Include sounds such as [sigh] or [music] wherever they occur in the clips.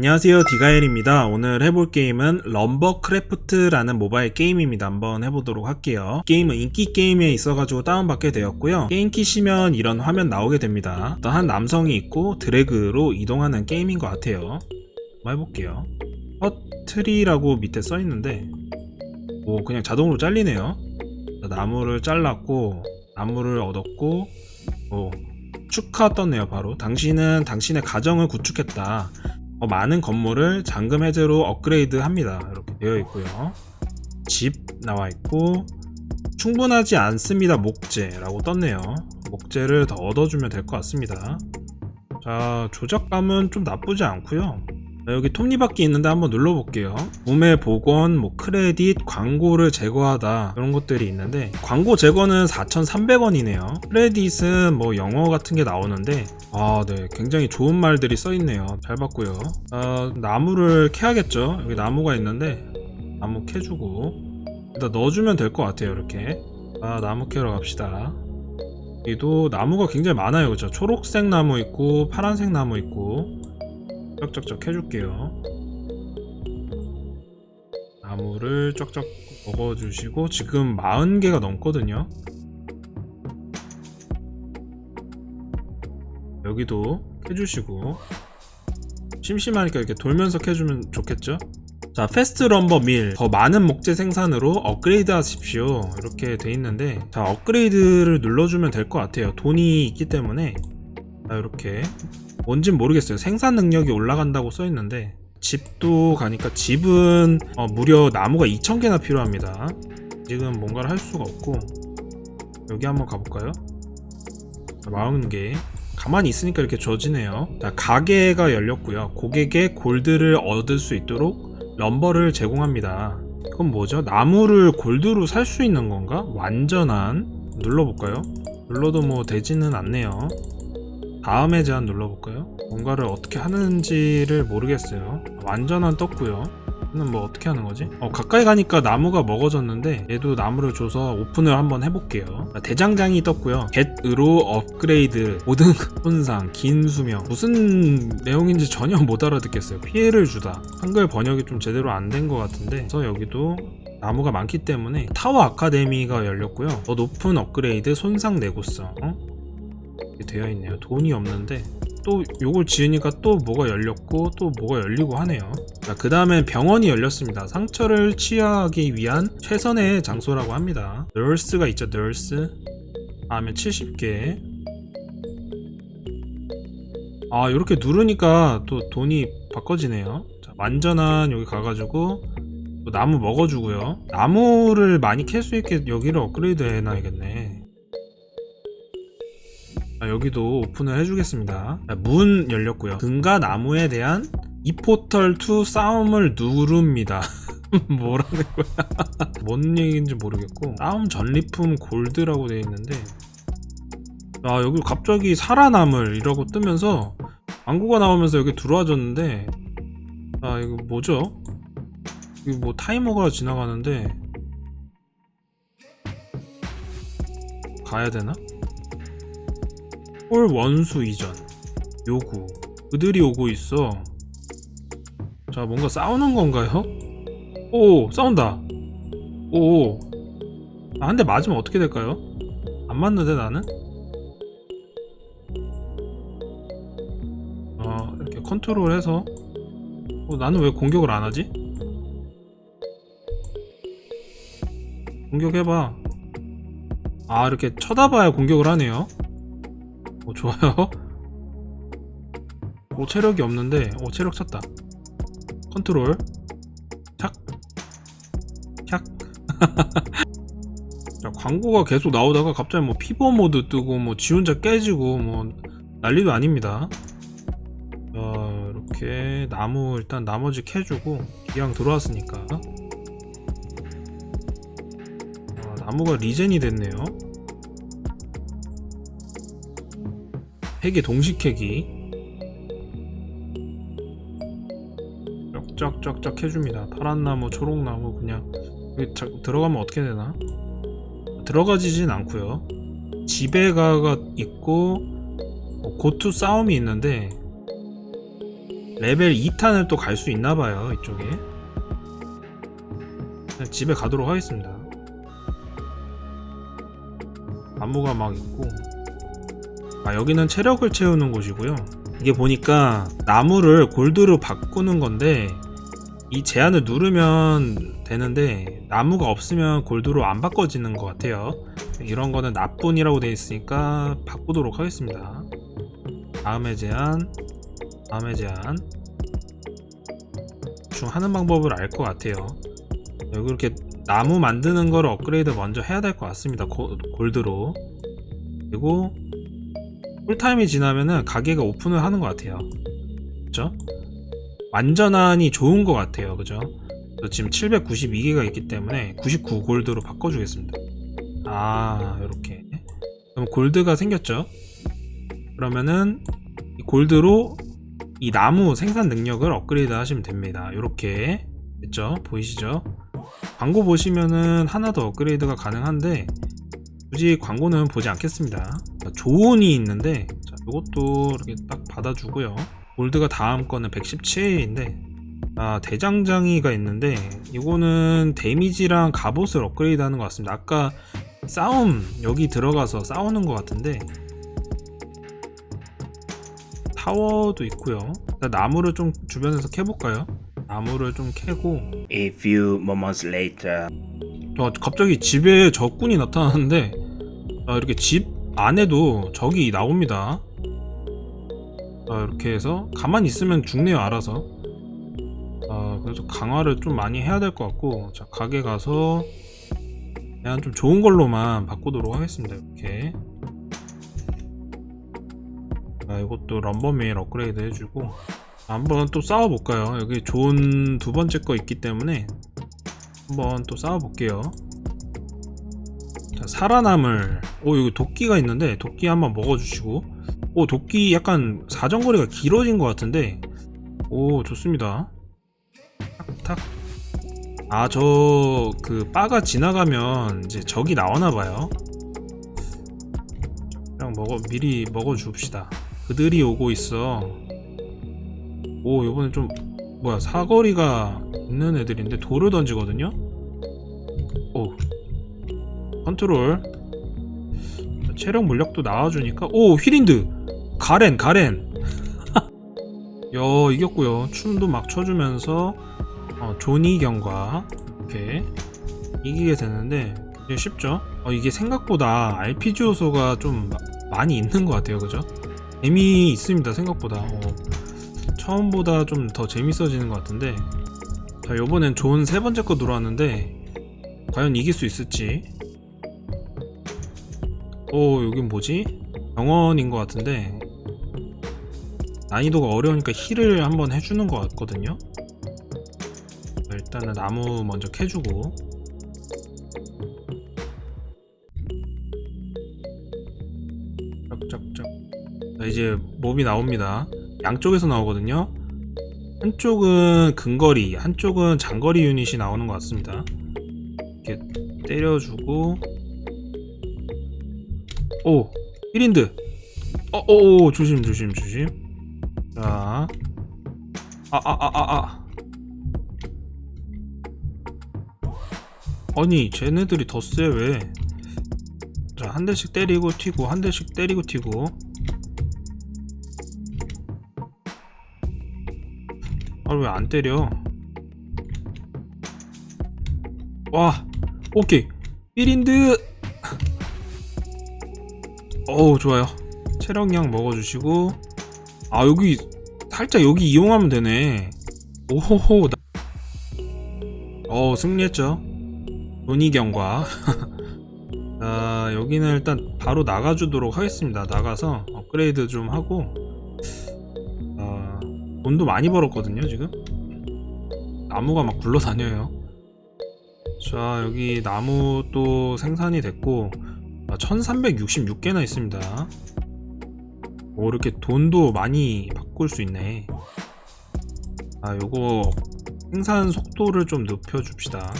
안녕하세요 디가엘입니다. 오늘 해볼 게임은 럼버크래프트라는 모바일 게임입니다. 한번 해보도록 할게요. 게임은 인기 게임에 있어가지고 다운받게 되었고요. 게임 키시면 이런 화면 나오게 됩니다. 어떤 한 남성이 있고 드래그로 이동하는 게임인 것 같아요. 한번 해볼게요. 허트리라고 밑에 써있는데 뭐 그냥 자동으로 잘리네요. 나무를 잘랐고 나무를 얻었고 뭐 축하 떴네요 바로. 당신은 당신의 가정을 구축했다. 어, 많은 건물을 잠금 해제로 업그레이드 합니다. 이렇게 되어 있고요. 집 나와 있고 충분하지 않습니다. 목재라고 떴네요. 목재를 더 얻어주면 될 것 같습니다. 자 조작감은 좀 나쁘지 않고요. 자, 여기 톱니바퀴 있는데 한번 눌러볼게요. 구매 복원, 뭐 크레딧, 광고를 제거하다 이런 것들이 있는데 광고 제거는 4,300원이네요. 크레딧은 뭐 영어 같은 게 나오는데 아, 네, 굉장히 좋은 말들이 써 있네요. 잘 봤고요. 아, 나무를 캐야겠죠. 여기 나무가 있는데 나무 캐주고 일단 넣어주면 될 것 같아요. 이렇게. 아, 나무 캐러 갑시다. 여기도 나무가 굉장히 많아요. 그죠? 초록색 나무 있고 파란색 나무 있고 쩍쩍쩍 해줄게요. 나무를 쩍쩍 먹어주시고 지금 40개가 넘거든요. 여기도 캐주시고 심심하니까 이렇게 돌면서 캐주면 좋겠죠? 자 패스트 럼버 밀 더 많은 목재 생산으로 업그레이드 하십시오 이렇게 돼 있는데 자 업그레이드를 눌러주면 될 것 같아요 돈이 있기 때문에 자 이렇게 뭔진 모르겠어요 생산 능력이 올라간다고 써 있는데 집도 가니까 집은 어, 무려 나무가 2000개나 필요합니다 지금 뭔가를 할 수가 없고 여기 한번 가볼까요? 40개 가만히 있으니까 이렇게 져지네요. 자, 가게가 열렸고요. 고객의 골드를 얻을 수 있도록 럼버를 제공합니다. 그건 뭐죠? 나무를 골드로 살 수 있는 건가? 완전한 눌러볼까요? 눌러도 뭐 되지는 않네요. 다음에 제한 눌러볼까요? 뭔가를 어떻게 하는지를 모르겠어요. 완전한 떴고요. 얘는 뭐 어떻게 하는 거지? 어, 가까이 가니까 나무가 먹어졌는데 얘도 나무를 줘서 오픈을 한번 해볼게요. 대장장이 떴고요. get으로 업그레이드, 고등급 손상, [laughs] 긴 수명 무슨 내용인지 전혀 못 알아듣겠어요. 피해를 주다. 한글 번역이 좀 제대로 안 된 것 같은데 그래서 여기도 나무가 많기 때문에 타워 아카데미가 열렸고요. 더 높은 업그레이드, 손상 내구성 어? 되어 있네요. 돈이 없는데 또 요걸 지으니까 또 뭐가 열렸고 또 뭐가 열리고 하네요. 자, 그 다음에 병원이 열렸습니다. 상처를 치유하기 위한 최선의 장소라고 합니다. 널스가 있죠, 널스. 다음에 70개. 아, 이렇게 누르니까 또 돈이 바꿔지네요. 자, 완전한 여기 가가지고 또 나무 먹어주고요. 나무를 많이 캘 수 있게 여기를 업그레이드 해놔야겠네. 자, 여기도 오픈을 해주겠습니다. 자, 문 열렸고요. 금과 나무에 대한 이 포털 투 싸움을 누릅니다. [laughs] 뭐라는 거야? [laughs] 뭔 얘기인지 모르겠고 싸움 전리품 골드라고 되어 있는데 아 여기 갑자기 살아남을 이라고 뜨면서 광고가 나오면서 여기 들어와줬는데 아 이거 뭐죠? 이거 뭐 타이머가 지나가는데 가야 되나? 홀 원수 이전 요구 그들이 오고 있어 자 뭔가 싸우는 건가요? 오 싸운다 오 아, 한대 맞으면 어떻게 될까요? 안 맞는데 나는? 어 이렇게 컨트롤해서 어, 나는 왜 공격을 안 하지? 공격해봐 아 이렇게 쳐다봐야 공격을 하네요 오 좋아요 오 체력이 없는데 오 체력 찼다 컨트롤 착 착. [laughs] 자, 광고가 계속 나오다가 갑자기 뭐 피버 모드 뜨고 뭐 지 혼자 깨지고 뭐 난리도 아닙니다. 자, 이렇게 나무 일단 나머지 캐주고 기왕 들어왔으니까 아, 나무가 리젠이 됐네요. 동시 캐기 쫙쫙쫙 해줍니다. 파란 나무, 초록 나무 그냥 여기 자, 들어가면 어떻게 되나? 들어가지진 않고요. 집에 가가 있고 뭐 고투 싸움이 있는데 레벨 2탄을 또 갈 수 있나 봐요 이쪽에 집에 가도록 하겠습니다 나무가 막 있고 아 여기는 체력을 채우는 곳이고요. 이게 보니까 나무를 골드로 바꾸는 건데 이 제한을 누르면 되는데 나무가 없으면 골드로 안 바꿔지는 것 같아요. 이런 거는 나뿐이라고 되어 있으니까 바꾸도록 하겠습니다. 다음의 제한 다음의 제한. 중 하는 방법을 알 것 같아요. 여기 이렇게 나무 만드는 거를 업그레이드 먼저 해야 될 것 같습니다. 고- 골드로. 그리고 쿨타임이 지나면은 가게가 오픈을 하는 것 같아요. 그쵸? 완전한이 좋은 것 같아요. 그죠? 지금 792개가 있기 때문에 99 골드로 바꿔주겠습니다. 아 이렇게. 그럼 골드가 생겼죠? 그러면은 이 골드로 이 나무 생산 능력을 업그레이드 하시면 됩니다. 이렇게. 됐죠? 보이시죠? 광고 보시면은 하나 더 업그레이드가 가능한데 굳이 광고는 보지 않겠습니다. 자, 조언이 있는데 자, 이것도 이렇게 딱 받아주고요 골드가 다음 거는 117인데 아, 대장장이가 있는데 이거는 데미지랑 갑옷을 업그레이드 하는 것 같습니다 아까 싸움 여기 들어가서 싸우는 것 같은데 타워도 있고요 나무를 좀 주변에서 캐볼까요? 나무를 좀 캐고 A few moments later. 아, 갑자기 집에 적군이 나타나는데 아, 이렇게 집 안에도 적이 나옵니다. 아, 이렇게 해서 가만히 있으면 죽네요 알아서. 아, 그래서 강화를 좀 많이 해야 될 것 같고 자 가게 가서 그냥 좀 좋은 걸로만 바꾸도록 하겠습니다. 이렇게. 아, 이것도 럼버메일 업그레이드 해주고 한번 또 싸워볼까요? 여기 좋은 두 번째 거 있기 때문에 한번 또 싸워볼게요. 자, 살아남을. 오, 여기 도끼가 있는데, 도끼 한번 먹어주시고. 오, 도끼 약간 사정거리가 길어진 것 같은데. 오, 좋습니다. 탁, 탁. 아, 저, 그, 바가 지나가면 이제 적이 나오나봐요. 그냥 먹어, 미리 먹어줍시다. 그들이 오고 있어. 오, 요번에 좀, 뭐야, 사거리가 있는 애들인데 돌을 던지거든요? 오 컨트롤. 자, 체력 물력도 나와주니까. 오 휘린드. 가렌 가렌. [laughs] 야 이겼고요. 춤도 막 춰주면서 어, 조니 경과 이렇게 이기게 되는데 굉장히 쉽죠? 어, 이게 생각보다 RPG 요소가 좀 마- 많이 있는 것 같아요. 그죠? 재미 있습니다 생각보다. 어, 처음보다 좀 더 재밌어지는 것 같은데. 자 요번엔 좋은 세 번째 거 들어왔는데 과연 이길 수 있을지 오 여긴 뭐지? 병원인 것 같은데. 난이도가 어려우니까 힐을 한번 해주는 것 같거든요. 자, 일단은 나무 먼저 캐주고. 짝짝짝. 자 이제 몹이 나옵니다. 양쪽에서 나오거든요. 한쪽은 근거리 한쪽은 장거리 유닛이 나오는 것 같습니다. 이렇게 때려주고 오 1인드. 어오 오 조심 조심 조심. 자. 아 아 아 아아. 아니 쟤네들이 더 세 왜? 자 한 대씩 때리고 튀고 한 대씩 때리고 튀고. 아 왜 안 때려? 와 오케이. 1인드 어우 좋아요. 체력량 먹어주시고. 아 여기 살짝 여기 이용하면 되네. 오호호 나... 어 승리했죠. 논의경과. [laughs] 자 여기는 일단 바로 나가주도록 하겠습니다. 나가서 업그레이드 좀 하고. 아, 돈도 많이 벌었거든요 지금. 나무가 막 굴러다녀요. 자 여기 나무 또 생산이 됐고. 아, 1366개나 있습니다. 오 이렇게 돈도 많이 바꿀 수 있네. 아 요거 생산 속도를 좀 높여 줍시다.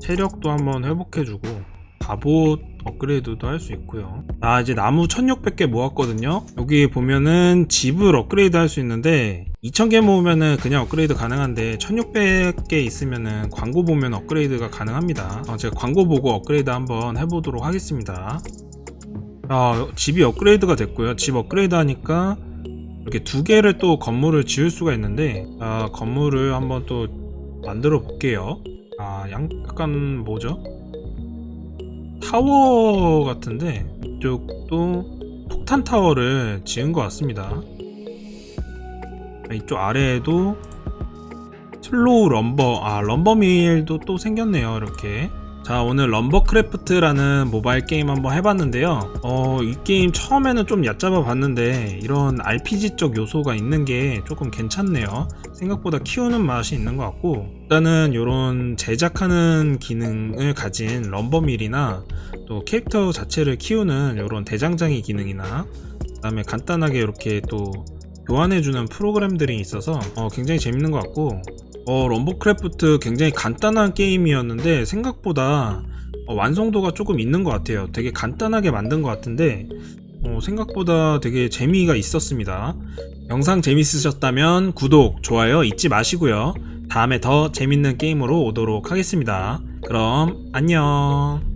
체력도 한번 회복해주고 갑옷 업그레이드도 할 수 있고요. 아 이제 나무 1600개 모았거든요. 여기 보면은 집을 업그레이드 할 수 있는데 2000개 모으면은 그냥 업그레이드 가능한데 1600개 있으면은 광고 보면 업그레이드가 가능합니다. 어, 제가 광고 보고 업그레이드 한번 해보도록 하겠습니다. 아 집이 업그레이드가 됐고요. 집 업그레이드 하니까 이렇게 두 개를 또 건물을 지을 수가 있는데 아, 건물을 한번 또 만들어 볼게요. 아, 양, 약간 뭐죠? 타워 같은데 이쪽도 폭탄 타워를 지은 것 같습니다. 아, 이쪽 아래에도 슬로우 럼버, 아 럼버밀도 또 생겼네요. 이렇게. 자 오늘 럼버크래프트라는 모바일 게임 한번 해봤는데요. 어 이 게임 처음에는 좀 얕잡아 봤는데 이런 RPG적 요소가 있는 게 조금 괜찮네요. 생각보다 키우는 맛이 있는 것 같고. 일단은 이런 제작하는 기능을 가진 럼버밀이나 또 캐릭터 자체를 키우는 이런 대장장이 기능이나 그 다음에 간단하게 이렇게 또 교환해주는 프로그램들이 있어서 어, 굉장히 재밌는 것 같고 어, 럼버크래프트 굉장히 간단한 게임이었는데 생각보다 어, 완성도가 조금 있는 것 같아요. 되게 간단하게 만든 것 같은데 어, 생각보다 되게 재미가 있었습니다. 영상 재밌으셨다면 구독, 좋아요 잊지 마시고요. 다음에 더 재밌는 게임으로 오도록 하겠습니다. 그럼 안녕.